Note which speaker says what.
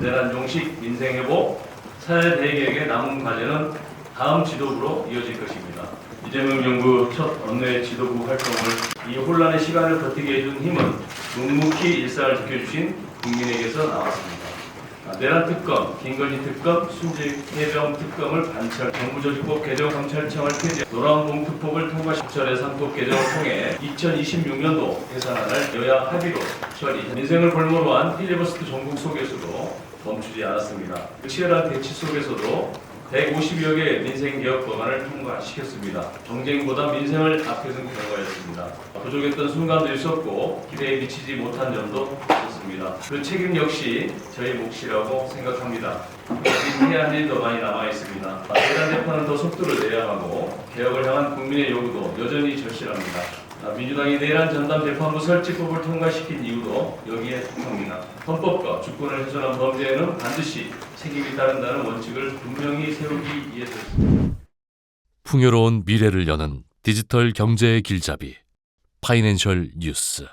Speaker 1: 내란 종식, 민생 회복, 사회 대개혁의 남은 과제는 다음 지도부로 이어질 것입니다. 이재명 정부 첫 원내 지도부 활동을 이 혼란의 시간을 버티게 해준 힘은 묵묵히 일상을 지켜주신 국민에게서 나왔습니다. 아, 내란 특검, 김건희 특검, 순직 해병 특검을 반철, 정부조직법 개정 검찰청을 폐지, 노란 봉투법을 통과 시철의 상법 개정을 통해 2026년도 예산안을 여야 합의로 처리, 민생을 볼모로 한 필리버스트 전국 속에서도 멈추지 않았습니다. 그 치열한 대치 속에서도 150여 개의 민생개혁 법안을 통과시켰습니다. 정쟁보다 민생을 앞에 둔 결과였습니다. 부족했던 순간도 있었고 기대에 미치지 못한 점도 있었습니다. 그 책임 역시 저희 몫이라고 생각합니다. 해야 할 일도 많이 남아 있습니다. 대단 재판은 더 속도를 내야 하고 개혁을 향한 국민의 요구도 여전히 절실합니다. 아, 민주당이 내란 전담 재판부 설치법을 통과시킨 이유도 여기에 속합니다. 헌법과 주권을 훼손한 범죄에는 반드시 책임이 따른다는 원칙을 분명히 세우기 위해서였습니다.
Speaker 2: 풍요로운 미래를 여는 디지털 경제의 길잡이 파이낸셜 뉴스